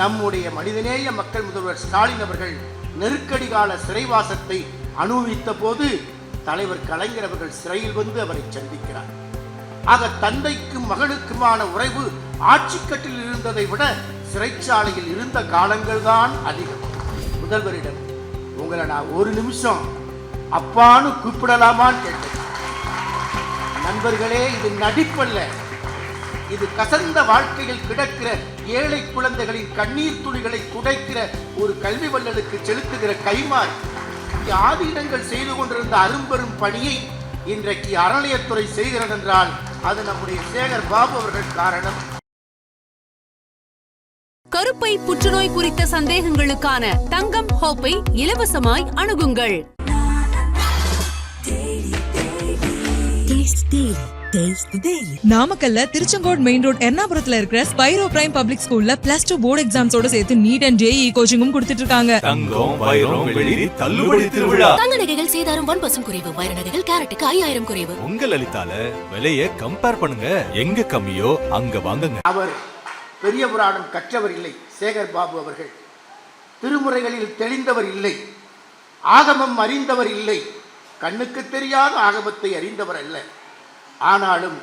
நம்முடைய மனிதநேய மக்கள் முதல்வர் ஸ்டாலின் அவர்கள் நெருக்கடி கால சிறைவாசத்தை அனுபவித்த போது தலைவர் கலைஞர் அவர்கள் சிறையில் வந்து அவரை சந்திக்கிறார். ஆக தந்தைக்கும் மகனுக்குமான உறவு ஆட்சிக்கட்டில் இருந்ததை விட சிறைச்சாலையில் இருந்த காலங்கள் தான் அதிகம். முதல்வரிடம் உங்களை நான் ஒரு நிமிஷம் அப்பான்னு கூப்பிடலாமான்னு கேட்டேன். நண்பர்களே இது நடிப்பல்ல. இது கசந்த வாழ்க்கையில் கிடக்கிற ஏழை குழந்தைகளின் கண்ணீர் துளிகளை துடைக்கிற ஒரு கல்வி வல்லலுக்கு செலுத்துகிற கைமாறு ஆதீனங்கள் செய்து கொண்டிருந்த அரும்பெரும் பணியை இன்றைக்கு அறநிலையத்துறை செய்கிறது என்றால் அது நம்முடைய சேகர் பாபு அவர்கள் காரணம். கருப்பை புற்றுநோய் குறித்த சந்தேகங்களுக்கான தங்கம் ஹோப்பை இலவசமாய் அணுகுங்கள். நாமக்கல்ல திருச்செங்கோடு மெயின் ரோட் எர்ணாபுரத்துல இருக்கிற ஸ்பைரோ பிரைம் பப்ளிக் ஸ்கூல்ல பிளஸ் டூ போர்டு எக்ஸாம்ஸோட சேர்த்து நீட் அண்ட் ஜேஇ கோச்சிங்கும் கொடுத்துட்டு இருக்காங்க. தங்கம் வைரம் வெள்ளி தள்ளுபடி திருவிழா. தங்க நகைகள் சேதாரம் ஒன் பர்சன்ட் குறைவு வைர நகைகள் கேரட்டுக்கு ஐயாயிரம் குறைவு. உங்க லலிதால விலைய கம்பேர் பண்ணுங்க. எங்க கம்மியோ அங்க வாங்குங்க. அவர் பெரிய புராணம் கற்றவர் இல்லை சேகர் பாபு அவர்கள். திருமுறைகளில் தெளிந்தவர் இல்லை ஆகமம் அறிந்தவர் இல்லை. கண்ணுக்கு தெரியாத ஆகமத்தை அறிந்தவர் அல்ல. ஆனாலும்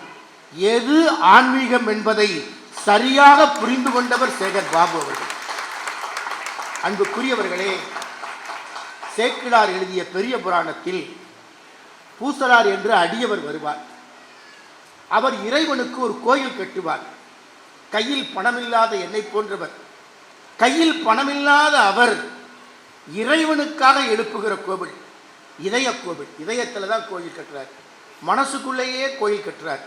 எது ஆன்மீகம் என்பதை சரியாக புரிந்து கொண்டவர் சேகர் பாபு அவர்கள். அன்புக்குரியவர்களே சேக்கிழார் எழுதிய பெரிய புராணத்தில் பூசலார் என்று அடியவர் வருவார். அவர் இறைவனுக்கு ஒரு கோயில் கட்டுவார். கையில் பணமில்லாத என்னை போன்றவர். கையில் பணமில்லாத அவர் இறைவனுக்காக எழுப்புகிற கோவில் இதய கோவில் இதயத்தில் தான் கோயில் கட்டுறார். மனசுக்குள்ளேயே கோயில் கட்டுறார்.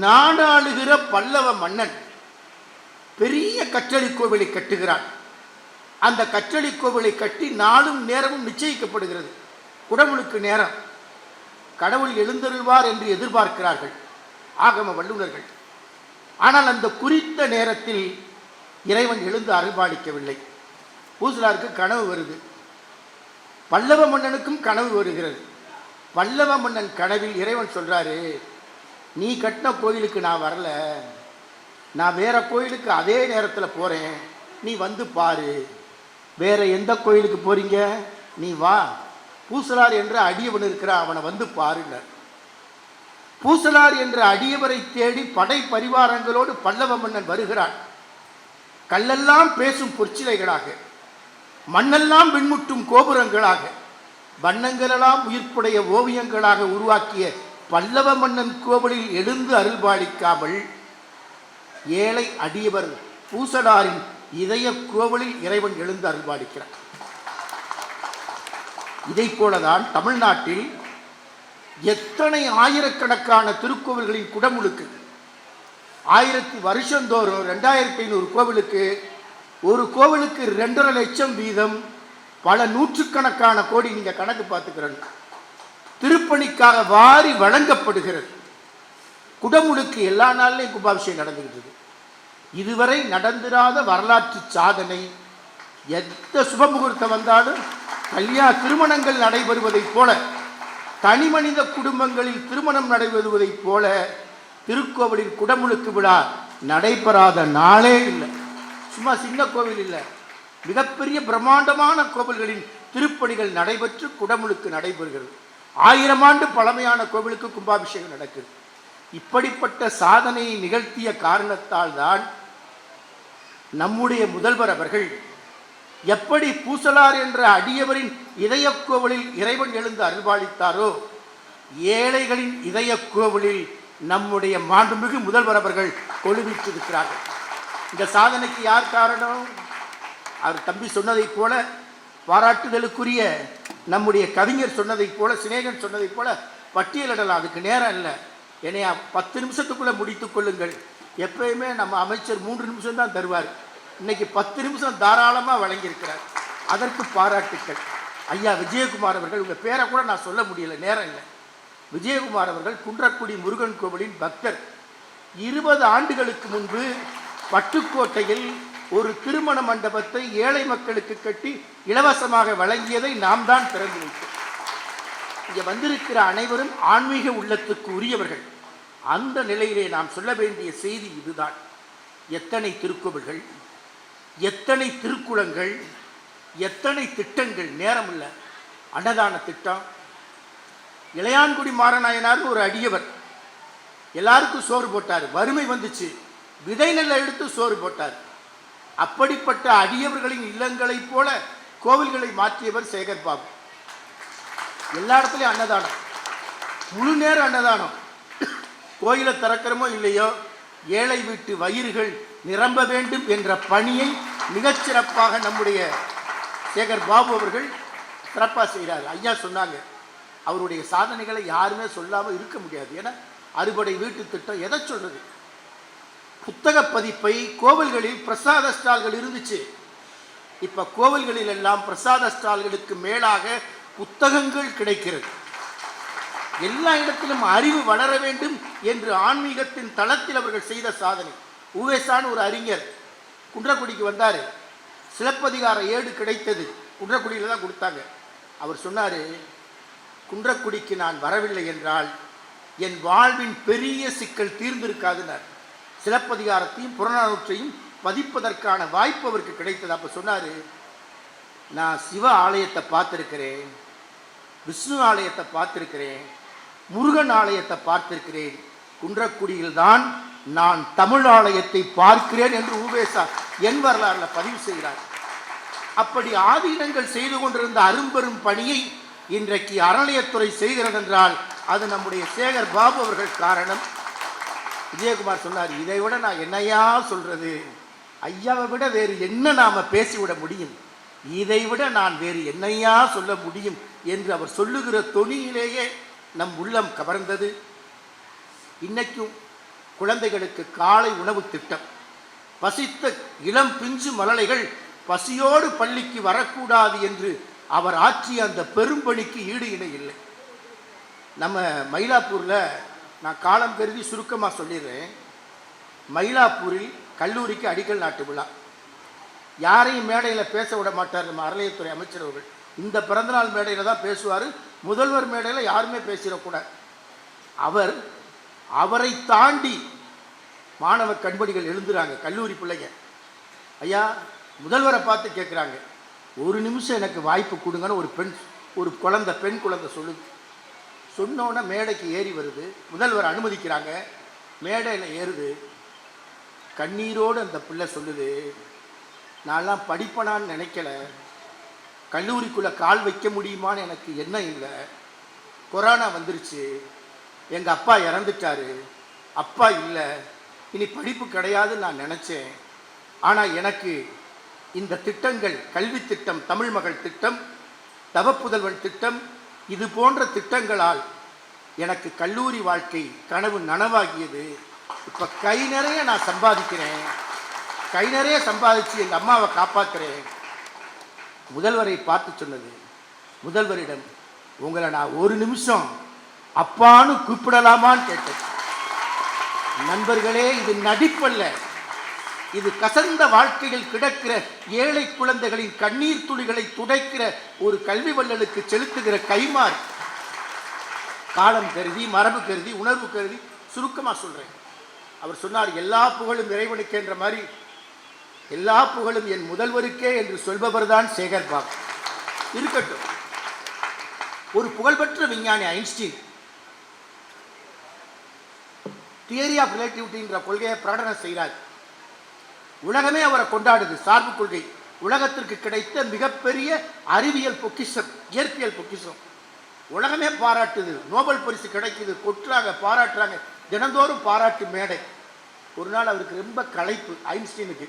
நாடாளுகிற பல்லவ மன்னன் பெரிய கற்றளி கோவிலை கட்டுகிறான். அந்த கற்றளி கோவிலை கட்டி நாளும் நேரமும் நிச்சயிக்கப்படுகிறது. குடமுழுக்கு நேரம். கடவுள் எழுந்தருள்வார் என்று எதிர்பார்க்கிறார்கள். ஆகம வல்லுநர்கள். ஆனால் அந்த குறித்த நேரத்தில் இறைவன் எழுந்து அருள்பாலிக்கவில்லை. பூசலாருக்கு கனவு வருது. பல்லவ மன்னனுக்கும் கனவு வருகிறது. பல்லவ மன்னன் கனவில் இறைவன் சொல்கிறாரு நீ கட்டின கோயிலுக்கு நான் வரல. நான் வேறு கோயிலுக்கு அதே நேரத்தில் போகிறேன் நீ வந்து பாரு. வேறு எந்த கோயிலுக்கு போகிறீங்க நீ வா. பூசலார் என்ற அடியவன் இருக்கிற அவனை வந்து பாருங்கள் பூசலார் என்ற அடியவரை தேடி படை பரிவாரங்களோடு பல்லவ மன்னன் வருகிறான். கல்லெல்லாம் பேசும் பொற்சிலைகளாக மண்ணெல்லாம் விண்முட்டும் கோபுரங்களாக வண்ணங்களெல்லாம் உயிர்ப்புடைய ஓவியங்களாக உருவாக்கிய பல்லவ மன்னன் கோவிலில் எழுந்து அருள்பாலிக்காமல் ஏழை அடியவர் பூசடாரின் இதய கோவிலில் இறைவன் எழுந்து அருள்பாலிக்கிறார். இதை போலதான் தமிழ்நாட்டில் எத்தனை ஆயிரக்கணக்கான திருக்கோவில்களின் குடமுழுக்கு ஆயிரத்தி வருஷந்தோறும் ரெண்டாயிரத்தி ஐநூறு கோவிலுக்கு ஒரு கோவிலுக்கு ரெண்டரை லட்சம் வீதம் பல நூற்றுக்கணக்கான கோடி நீங்கள் கணக்கு பார்த்துக்கிறேன். திருப்பணிக்காக வாரி வழங்கப்படுகிறது. குடமுழுக்கு எல்லா நாள்லையும் கும்பாபிஷேகம் நடந்துகிட்டு இருக்கு. இதுவரை நடந்திராத வரலாற்று சாதனை எந்த சுபமுகூர்த்தம் வந்தாலும் கல்யாண திருமணங்கள் நடைபெறுவதைப் போல தனி மனித குடும்பங்களில் திருமணம் நடைபெறுவதைப் போல திருக்கோவிலில் குடமுழுக்கு விழா நடைபெறாத நாளே இல்லை. சும்மா சின்ன கோவில் இல்லை. மிகப்பெரிய பிரம்மாண்டமான கோவில்களின் திருப்பணிகள் நடைபெற்று குடமுழுக்கு நடைபெறுகிறது. ஆயிரம் ஆண்டு பழமையான கோவிலுக்கு கும்பாபிஷேகம் நடக்குது. இப்படிப்பட்ட சாதனையை நிகழ்த்திய காரணத்தால் தான் நம்முடைய முதல்வர் அவர்கள் எப்படி பூசலார் என்ற அடியவரின் இதயக் கோவிலில் இறைவன் எழுந்து அருள்பாலித்தாரோ ஏழைகளின் இதயக் கோவிலில் நம்முடைய மாண்புமிகு முதல்வர் அவர்கள் கொழுவிட்டிருக்கிறார்கள். இந்த சாதனைக்கு யார் காரணம்? அவர் தம்பி சொன்னதைப் போல பாராட்டுதலுக்குரிய நம்முடைய கவிஞர் சொன்னதைப் போல சிநேகன் சொன்னதைப் போல பட்டியலிடலாம். அதுக்கு நேரம் இல்லை. என்னைய பத்து நிமிஷத்துக்குள்ளே முடித்து கொள்ளுங்கள். எப்பயுமே நம்ம அமைச்சர் மூன்று நிமிஷம் தான் தருவார். இன்னைக்கு பத்து நிமிஷம் தாராளமாக வழங்கியிருக்கிறார். அதற்கு பாராட்டுக்கள். ஐயா விஜயகுமார் அவர்கள் உங்கள் பேரை கூட நான் சொல்ல முடியல நேரம் இல்லை. விஜயகுமார் அவர்கள் குன்றக்குடி முருகன் கோவிலின் பக்தர். இருபது ஆண்டுகளுக்கு முன்பு பட்டுக்கோட்டையில் ஒரு திருமண மண்டபத்தை ஏழை மக்களுக்கு கட்டி இலவசமாக வழங்கியதை நாம் தான் திறந்து வைத்தோம். இங்கே வந்திருக்கிற அனைவரும் ஆன்மீக உள்ளத்துக்கு உரியவர்கள். அந்த நிலையிலே நாம் சொல்ல வேண்டிய செய்தி இதுதான். எத்தனை திருக்கோவில்கள் எத்தனை திருக்குளங்கள் எத்தனை திட்டங்கள்? நேரம் இல்லை அன்னதான திட்டம். இளையான்குடி மாரநாயனார்னு ஒரு அடியவர். எல்லாருக்கும் சோறு போட்டார். வறுமை வந்துச்சு. விதை நெல்லை எடுத்து சோறு போட்டார். அப்படிப்பட்ட அடியவர்களின் இல்லங்களைப் போல கோவில்களை மாற்றியவர் சேகர் பாபு எல்லா இடத்துலையும் அன்னதானம். முழு நேர அன்னதானம். கோயிலை திறக்கிறமோ இல்லையோ ஏழை வீட்டு வயிறுகள் நிரம்ப வேண்டும் என்ற பணியை மிகச்சிறப்பாக நம்முடைய சேகர் பாபு அவர்கள் சிறப்பாக செய்கிறார் ஐயா சொன்னாங்க அவருடைய சாதனைகளை யாருமே சொல்லாமல் இருக்க முடியாது. ஏன்னா அறுபடை வீட்டு திட்டம் எதை சொல்கிறது புத்தக பதிப்பை கோவில்களில் பிரசாத ஸ்டால்கள் இருந்துச்சு. இப்போ கோவில்களில் எல்லாம் பிரசாத ஸ்டால்களுக்கு மேலாக புத்தகங்கள் கிடைக்கிறது. எல்லா இடத்திலும் அறிவு வளர வேண்டும் என்று ஆன்மீகத்தின் தளத்தில் அவர்கள் செய்த சாதனை. உவேசான் ஒரு அறிஞர் குன்றக்குடிக்கு வந்தார். சிலப்பதிகார ஏடு கிடைத்தது. குன்றக்குடியில் தான் கொடுத்தாங்க. அவர் சொன்னார் குன்றக்குடிக்கு நான் வரவில்லை என்றால் என் வாழ்வின் பெரிய சிக்கல் தீர்ந்திருக்காதுனார் சிலப்பதிகாரத்தையும் புறநானூற்றையும் பதிப்பதற்கான வாய்ப்பு அவருக்கு கிடைத்தது. அப்போ சொன்னார் நான் சிவ ஆலயத்தை பார்த்துருக்கிறேன் விஷ்ணு ஆலயத்தை பார்த்துருக்கிறேன் முருகன் ஆலயத்தை பார்த்திருக்கிறேன். குன்றக்குடியில் தான் நான் தமிழ் ஆலயத்தை பார்க்கிறேன் என்று உவேசா என் வரலாறுல பதிவு செய்கிறார். அப்படி ஆதீனங்கள் செய்து கொண்டிருந்த அரும்பெரும் பணியை இன்றைக்கு அறநிலையத்துறை செய்கிறது என்றால் அது நம்முடைய சேகர் பாபு அவர்கள் காரணம். விஜயகுமார் சொன்னார் இதை விட நான் என்னையா சொல்கிறது ஐயாவை விட வேறு என்ன நாம் பேசிவிட முடியும்? இதை விட நான் வேறு என்னையா சொல்ல முடியும்? என்று அவர் சொல்லுகிற தொனியிலேயே நம் உள்ளம் கவர்ந்தது. இன்னைக்கும் குழந்தைகளுக்கு காலை உணவு திட்டம். பசித்த இளம் பிஞ்சு மலலைகள் பசியோடு பள்ளிக்கு வரக்கூடாது என்று அவர் ஆற்றிய அந்த பெரும்பணிக்கு ஈடு இணை இல்லை. நம்ம மயிலாப்பூரில் நான் காலம் கருதி சுருக்கமாக சொல்லிடுறேன். மயிலாப்பூரில் கல்லூரிக்கு அடிக்கல் நாட்டு விழா. யாரையும் மேடையில் பேச விட மாட்டார் நம்ம அறநிலையத்துறை அமைச்சர் அவர்கள். இந்த பிறந்தநாள் மேடையில் தான் பேசுவார். முதல்வர் மேடையில் யாருமே பேசிடக்கூடாது. அவர் அவரை தாண்டி மாணவ கண்படிகள் எழுந்துறாங்க கல்லூரி பிள்ளைங்க. ஐயா முதல்வரை பார்த்து கேட்குறாங்க ஒரு நிமிஷம் எனக்கு வாய்ப்பு கொடுங்கன்னு ஒரு பெண் ஒரு குழந்தை பெண் குழந்தை சொல்லுது. சொன்னோன்னே மேடைக்கு ஏறி வருது. முதல்வர் அனுமதிக்கிறாங்க. மேடையில் ஏறுது. கண்ணீரோடு அந்த பிள்ளை சொல்லுது நான்லாம் படிப்பனான்னு நினைக்கல. கல்லூரிக்குள்ளே கால் வைக்க முடியுமான்னு எனக்கு எண்ணம் இல்லை. கொரோனா வந்துருச்சு. எங்கள் அப்பா இறந்துட்டாரு. அப்பா இல்லை. இனி படிப்பு கிடையாதுன்னு நான் நினச்சேன். ஆனால் எனக்கு இந்த திட்டங்கள் கல்வி திட்டம் தமிழ் மகள் திட்டம் தவப்புதல்வன் திட்டம் இது போன்ற திட்டங்களால் எனக்கு கல்லூரி வாழ்க்கை கனவு நனவாகியது. இப்போ கை நிறைய நான் சம்பாதிக்கிறேன். கை நிறைய சம்பாதிச்சு எங்கள் அம்மாவை காப்பாற்றுறேன் முதல்வரை பார்த்து சொன்னது முதல்வரிடம் உங்களை நான் ஒரு நிமிஷம் அப்பான்னு கூப்பிடலாமான்னு கேட்டேன். நண்பர்களே இது நடிப்பல்ல. இது கசந்த வாழ்க்கையில் கிடக்கிற ஏழை குழந்தைகளின் கண்ணீர் துளிகளை துடைக்கிற ஒரு கல்வி வள்ளலுக்கு செலுத்துகிற கைமாறு காலம் கருதி மரபு கருதி உணர்வு கருதி சுருக்கமாக சொல்கிறேன் அவர் சொன்னார் எல்லா புகழும் இறைவனுக்கு என்ற மாதிரி எல்லா புகழும் என் முதல்வருக்கே என்று சொல்பவர் தான் சேகர் பாபு. இருக்கட்டும். ஒரு புகழ்பெற்ற விஞ்ஞானி ஐன்ஸ்டீன் தியரி ஆஃப் ரிலேட்டிவிட்டின்ற கொள்கையை பிரகடனம் செய்கிறார் உலகமே அவரை கொண்டாடுது. சார்பு கொள்கை. உலகத்திற்கு கிடைத்த மிகப்பெரிய அறிவியல் பொக்கிஷம் இயற்பியல் பொக்கிஷம். உலகமே பாராட்டுது. நோபல் பரிசு கிடைக்குது. கொட்டுறாங்க பாராட்டுறாங்க. தினந்தோறும் பாராட்டு மேடை. ஒரு நாள் அவருக்கு ரொம்ப களைப்பு. ஐன்ஸ்டீனுக்கு.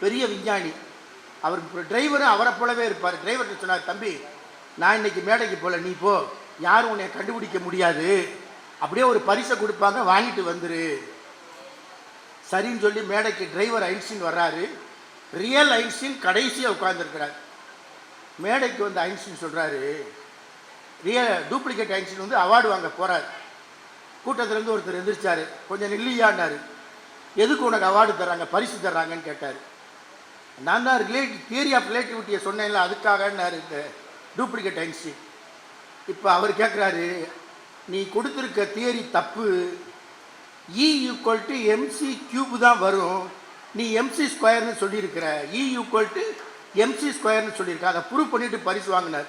பெரிய விஞ்ஞானி. அவர் டிரைவரும் அவரை போலவே இருப்பார். டிரைவர்கிட்ட சொன்னார் தம்பி நான் இன்னைக்கு மேடைக்கு போல. நீ போ. யாரும் உன்னை கண்டுபிடிக்க முடியாது. அப்படியே ஒரு பரிசை கொடுப்பாங்க. வாங்கிட்டு வந்துரு. சரின்னு சொல்லி மேடைக்கு டிரைவர் ஐன்ஸ்டீன் வர்றாரு. ரியல் ஐன்ஸ்டீன் கடைசியாக உட்கார்ந்துருக்கிறார். மேடைக்கு வந்து ஐன்ஸ்டீன் சொல்கிறாரு ரியல் டூப்ளிகேட் ஐன்ஸ்டீன் வந்து அவார்டு வாங்க போகிறார் கூட்டத்திலேருந்து ஒருத்தர் எந்திரிச்சார். கொஞ்சம் நில்லியான்னாரு எதுக்கு உனக்கு அவார்டு தர்றாங்க? பரிசு தர்றாங்கன்னு கேட்டார். நான் தான் ரிலேட்டிவ் தியரி ஆஃப் ரிலேட்டிவிட்டியை சொன்னேன்ல அதுக்காகன்னாரு இந்த டூப்ளிகேட் ஐன்ஸ்டீன். இப்போ அவர் கேட்குறாரு நீ கொடுத்துருக்க தியரி தப்பு E equal to M C cube தான் வரும். நீ எம்சி ஸ்கொயர்னு சொல்லியிருக்கிற. இ ஈக்குவல் டு எம்சி ஸ்கொயர்னு சொல்லியிருக்க. அதை ப்ரூவ் பண்ணிவிட்டு பரிசு வாங்கினார்.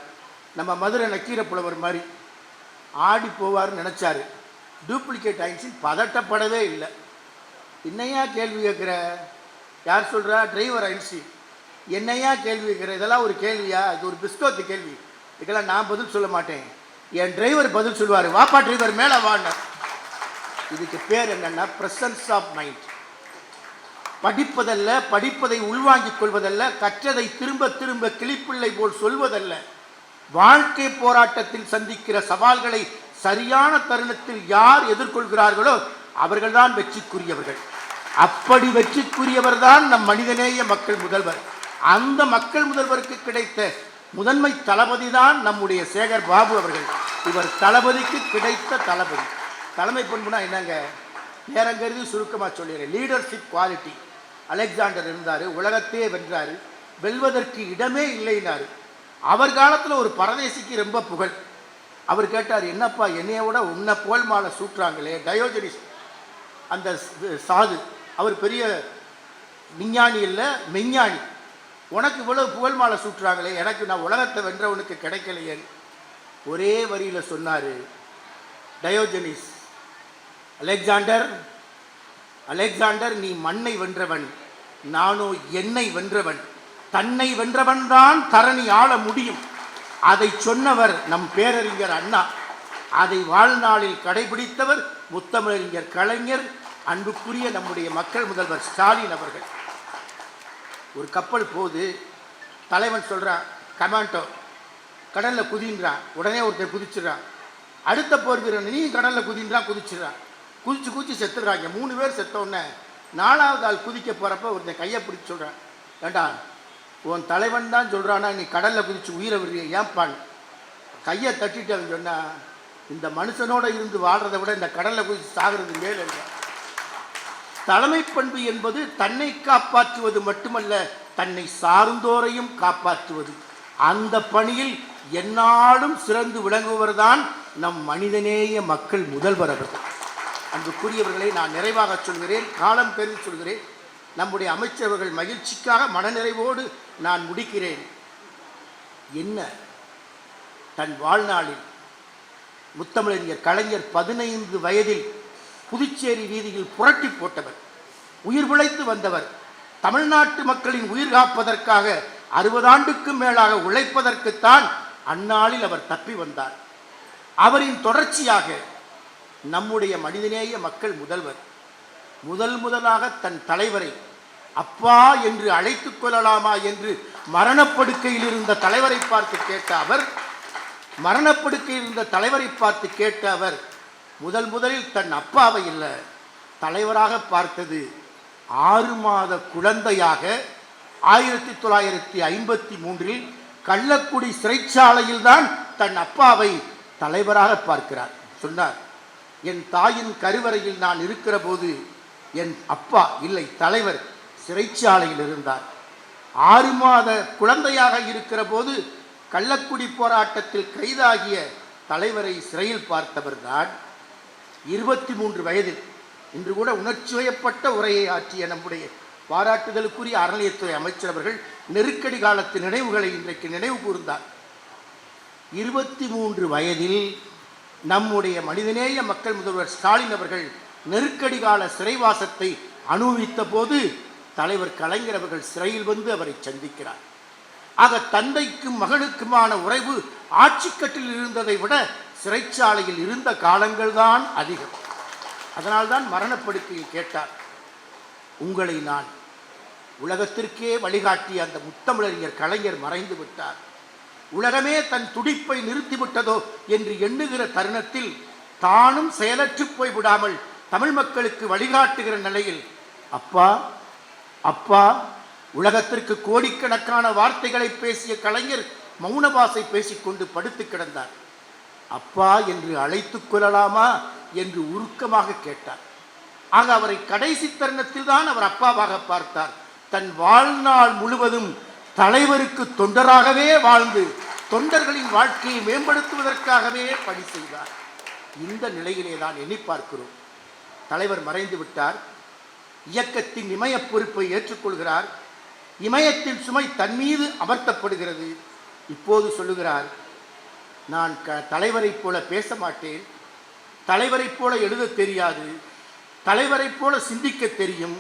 நம்ம மதுரை நக்கீர புலவர் மாதிரி. ஆடி போவார்னு நினச்சாரு. டூப்ளிகேட் ஐன்ஸ்டீன் பதட்டப்படவே இல்லை. என்னையா கேள்வி கேட்குற? யார் சொல்கிறா டிரைவர் ஐன்ஸ்டீன் என்னையா கேள்வி கேட்குற? இதெல்லாம் ஒரு கேள்வியா? இது ஒரு பிஸ்கோத்து கேள்வி. இதுக்கெல்லாம் நான் பதில் சொல்ல மாட்டேன். என் டிரைவர் பதில் சொல்லுவார். வாப்பா டிரைவர் மேலே வாங்க இதுக்கு பேர் என்னென்னா ப்ரெசன்ஸ் ஆஃப் மைண்ட் படிப்பதல்ல படிப்பதை உள்வாங்கிக் கொள்வதல்ல கற்றதை திரும்ப திரும்ப கிளிப்பிள்ளை போல் சொல்வதல்ல. வாழ்க்கை போராட்டத்தில் சந்திக்கிற சவால்களை சரியான தருணத்தில் யார் எதிர்கொள்கிறார்களோ அவர்கள்தான் வெற்றிக்குரியவர்கள். அப்படி வெற்றிக்குரியவர் தான் நம் மனிதநேய மக்கள் முதல்வர். அந்த மக்கள் முதல்வருக்கு கிடைத்த முதன்மை தளபதி தான் நம்முடைய சேகர் பாபு அவர்கள். இவர் தளபதிக்கு கிடைத்த தளபதி. தலைமை பண்புனா என்னங்க? நேரங்கருதி சுருக்கமாக சொல்லிடுறேன் லீடர்ஷிப் குவாலிட்டி அலெக்சாண்டர் இருந்தார் உலகத்தையே வென்றார் வெல்வதற்கு இடமே இல்லைனாரு. அவர் காலத்தில் ஒரு பரதேசிக்கு ரொம்ப புகழ். அவர் கேட்டார் என்னப்பா என்னைய விட உன்னை புகழ் மாலை சூட்டுறாங்களே? டயோஜனிஸ் அந்த சாது அவர் பெரிய விஞ்ஞானி இல்லை மெஞ்ஞானி. உனக்கு இவ்வளவு புகழ் மாலை சூட்டுறாங்களே எனக்கு நான் உலகத்தை வென்றவனுக்கு கிடைக்கலையே ஒரே வரியில் சொன்னார் டயோஜனிஸ். அலெக்சாண்டர் அலெக்சாண்டர் நீ மண்ணை வென்றவன் நானோ என்னை வென்றவன். தன்னை வென்றவன் தான் தரணி ஆள முடியும். அதை சொன்னவர் நம் பேரறிஞர் அண்ணா. அதை வாழ்நாளில் கடைபிடித்தவர் முத்தமிழறிஞர் கலைஞர் அன்புக்குரிய நம்முடைய மக்கள் முதல்வர் ஸ்டாலின் அவர்கள். ஒரு கப்பல் போது தலைவன் சொல்கிறான் கமாண்டோ கடலில் குதின்றான். உடனே ஒருத்தர் குதிச்சிடுறான். அடுத்த போர் வீரன் நீ கடலில் குதின்றான் குதிச்சிடறான். குதிச்சு குதிச்சு செத்துடுறாங்க. மூணு பேர் செத்த நாலாவது ஆள் குதிக்க போகிறப்ப ஒருத்தன் கையை பிடிச்சி சொல்கிறேன் ஏண்டா உன் தலைவன் தான் சொல்கிறானா நீ கடலில் குதிச்சு உயிரை விடுறிய ஏன்பான் கையை தட்டிட்டு அவன் சொன்னா இந்த மனுஷனோட இருந்து வாழ்றதை விட இந்த கடலில் குதிச்சு சாகிறது மேல் என்றான். தலைமை பண்பு என்பது தன்னை காப்பாற்றுவது மட்டுமல்ல தன்னை சார்ந்தோரையும் காப்பாற்றுவது. அந்த பணியில் எந்நாளும் சிறந்து விளங்குவர்தான் நம் மனிதநேய மக்கள் முதல்வர் அவர்கள் அன்புக்குரியவர்களை நான் நிறைவாக சொல்கிறேன் காலம் கருதி சொல்கிறேன். நம்முடைய அமைச்சர்கள் மகிழ்ச்சிக்காக மனநிறைவோடு நான் முடிக்கிறேன். என்ன? தன் வாழ்நாளில் முத்தமிழறிஞர் கலைஞர் பதினைந்து வயதில் புதுச்சேரி வீதியில் புரட்டி போட்டவர் உயிர் பிழைத்து வந்தவர் தமிழ்நாட்டு மக்களின் உயிர் காப்பதற்காக அறுபது ஆண்டுக்கும் மேலாக உழைப்பதற்குத்தான் அந்நாளில் அவர் தப்பி வந்தார். அவரின் தொடர்ச்சியாக நம்முடைய மனிதநேய மக்கள் முதல்வர் முதல் முதலாக தன் தலைவரை அப்பா என்று அழைத்துக் கொள்ளலாமா என்று மரணப்படுக்கையில் இருந்த தலைவரை பார்த்து கேட்ட அவர் மரணப்படுக்கையில் இருந்த தலைவரை பார்த்து கேட்ட அவர் முதல் முதலில் தன் அப்பாவை இல்லை தலைவராக பார்த்தது ஆறு மாத குழந்தையாக ஆயிரத்தி தொள்ளாயிரத்தி ஐம்பத்தி மூன்றில் கள்ளக்குடி சிறைச்சாலையில்தான் தன் அப்பாவை தலைவராக பார்க்கிறார் சொன்னார். என் தாயின் கருவறையில் நான் இருக்கிற போது என் அப்பா இல்லை தலைவர் சிறைச்சாலையில் இருந்தார். ஆறு மாத குழந்தையாக இருக்கிற போது கள்ளக்குடி போராட்டத்தில் கைதாகிய தலைவரை சிறையில் பார்த்தவர்தான் இருபத்தி மூன்று வயதில் இன்று கூட உணர்ச்சி வயப்பட்ட உரையை ஆற்றிய நம்முடைய பாராட்டுதலுக்குரிய அறநிலையத்துறை அமைச்சர் அவர்கள் நெருக்கடி காலத்து நினைவுகளை இன்றைக்கு நினைவு கூர்ந்தார். இருபத்தி மூன்று வயதில் நம்முடைய மனிதநேய மக்கள் முதல்வர் ஸ்டாலின் அவர்கள் நெருக்கடி கால சிறைவாசத்தை அனுபவித்த போது தலைவர் கலைஞர் அவர்கள் சிறையில் வந்து அவரை சந்திக்கிறார். ஆக தந்தைக்கும் மகனுக்குமான உறவு ஆட்சிக்கட்டில் இருந்ததை விட சிறைச்சாலையில் இருந்த காலங்கள்தான் அதிகம். அதனால்தான் மரணப்படுக்கையில் கேட்டார் உங்களை நான் உலகத்திற்கே வழிகாட்டிய அந்த முத்தமிழறிஞர் கலைஞர் மறைந்து விட்டார். உலகமே தன் துடிப்பை நிறுத்திவிட்டதோ என்று எண்ணுகிற தருணத்தில் தானும் செயலற்று போய் விடாமல் தமிழ் மக்களுக்கு வழிகாட்டுகிற நிலையில் அப்பா அப்பா உலகத்திற்கு கோடிக்கணக்கான வார்த்தைகளை பேசிய கலைஞர் மௌனவாசை பேசிக்கொண்டு படுத்து கிடந்தார். அப்பா என்று அழைத்துக் கொள்ளலாமா என்று உருக்கமாக கேட்டார். ஆக அவரை கடைசி தருணத்தில் தான் அவர் அப்பாவாக பார்த்தார். தன் வாழ்நாள் முழுவதும் தலைவருக்கு தொண்டராகவே வாழ்ந்து தொண்டர்களின் வாழ்க்கையை மேம்படுத்துவதற்காகவே பணி செய்தார். இந்த நிலையிலே தான் எண்ணி பார்க்கிறோம். தலைவர் மறைந்து விட்டார். இயக்கத்தின் இமய பொறுப்பை ஏற்றுக்கொள்கிறார். இமயத்தின் சுமை தன் மீது அமர்த்தப்படுகிறது. இப்போது சொல்லுகிறார் நான் க தலைவரைப் போல பேச மாட்டேன். தலைவரைப் போல எழுத தெரியாது. தலைவரைப் போல சிந்திக்க தெரியும்.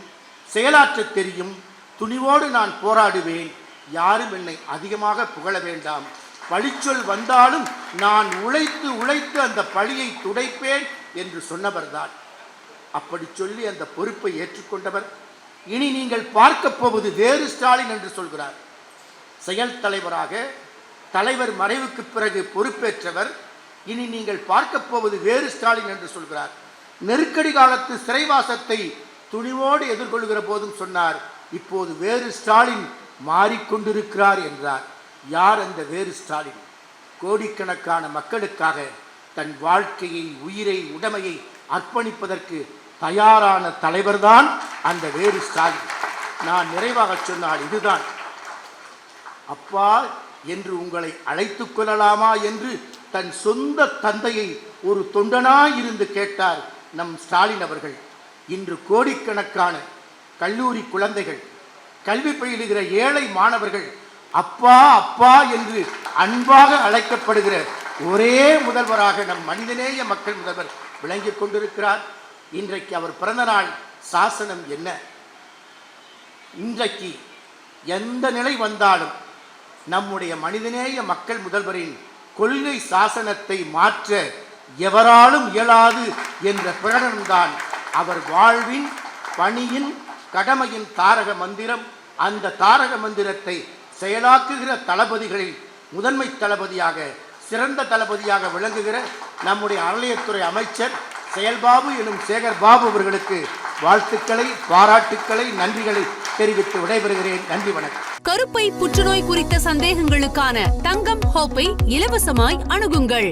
செயலாற்றத் தெரியும். துணிவோடு நான் போராடுவேன். யாரும் என்னை அதிகமாக புகழ வேண்டாம். பழிச்சொல் வந்தாலும் நான் உழைத்து உழைத்து அந்த பழியை துடைப்பேன் என்று சொன்னவர்தான். அப்படி சொல்லி அந்த பொறுப்பை ஏற்றுக்கொண்டவர். இனி நீங்கள் பார்க்க போவது வேறு ஸ்டாலின் என்று சொல்கிறார். செயல் தலைவராக தலைவர் மறைவுக்கு பிறகு பொறுப்பேற்றவர். இனி நீங்கள் பார்க்க போவது வேறு ஸ்டாலின் என்று சொல்கிறார். நெருக்கடி காலத்து சிறைவாசத்தை துணிவோடு எதிர்கொள்கிற போதும் சொன்னார். இப்போது வேறு ஸ்டாலின் மாறிக்கொண்டிருக்கிறார் என்றார். யார் அந்த வேறு ஸ்டாலின்? கோடிக்கணக்கான மக்களுக்காக தன் வாழ்க்கையை உயிரை உடமையை அர்ப்பணிப்பதற்கு தயாரான தலைவர்தான் அந்த வேறு ஸ்டாலின். நான் நிறைவாக சொன்னால் இதுதான். அப்பா என்று உங்களை அழைத்துக் கொள்ளலாமா என்று தன் சொந்த தந்தையை ஒரு தொண்டனாய் இருந்து கேட்டார் நம் ஸ்டாலின் அவர்கள். இன்று கோடிக்கணக்கான கல்லூரி குழந்தைகள் கல்வி பயிலுகிற ஏழை மாணவர்கள் அப்பா அப்பா என்று அன்பாக அழைக்கப்படுகிற ஒரே முதல்வராக நம் மனிதநேய மக்கள் முதல்வர் விளங்கிக் கொண்டிருக்கிறார். இன்றைக்கு அவர் பிறந்த நாள் சாசனம் என்ன? இன்றைக்கு எந்த நிலை வந்தாலும் நம்முடைய மனிதநேய மக்கள் முதல்வரின் கொள்கை சாசனத்தை மாற்ற எவராலும் இயலாது என்ற பிரகடனம்தான் அவர் வாழ்வின் பணியின் கடமையின் தாரக மந்திரம். அந்த தாரக மந்திரத்தை செயலாக்குகிற தளபதிகளில் முதன்மை தளபதியாக சிறந்த தளபதியாக விளங்குகிற நம்முடைய அறநிலையத்துறை அமைச்சர் செயல்பாபு எனும் சேகர் பாபு அவர்களுக்கு வாழ்த்துக்களை பாராட்டுக்களை நன்றிகளை தெரிவித்து விடைபெறுகிறேன் நன்றி வணக்கம் கருப்பை புற்றுநோய் குறித்த சந்தேகங்களுக்கான தங்கம் ஹோப்பை இலவசமாய் அணுகுங்கள்